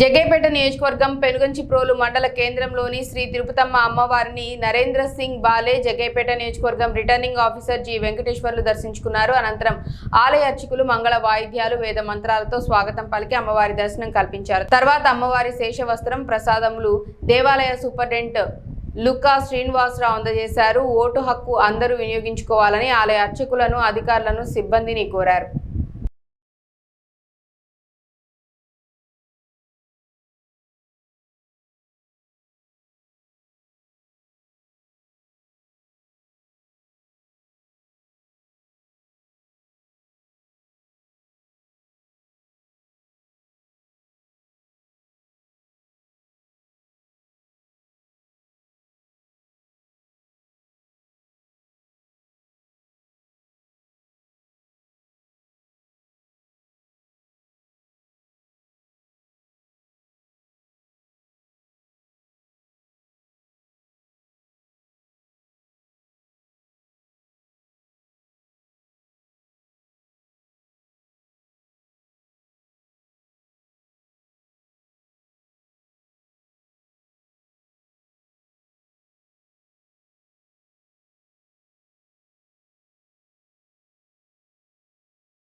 జగ్గైపేట నియోజకవర్గం పెనుగంచిప్రోలు మండల కేంద్రంలోని శ్రీ తిరుపతమ్మ అమ్మవారిని నరేంద్ర సింగ్ బాలే జగ్గైపేట నియోజకవర్గం రిటర్నింగ్ ఆఫీసర్ జి వెంకటేశ్వర్లు దర్శించుకున్నారు. అనంతరం ఆలయ అర్చకులు మంగళ వాయిద్యాలు వేద మంత్రాలతో స్వాగతం పలికి అమ్మవారి దర్శనం కల్పించారు. తర్వాత అమ్మవారి శేషవస్త్రం ప్రసాదములు దేవాలయ సూపరింటెండెంట్ లుకా శ్రీనివాసరావు అందజేశారు. ఓటు హక్కు అందరూ వినియోగించుకోవాలని ఆలయ అర్చకులను అధికారులను సిబ్బందిని కోరారు.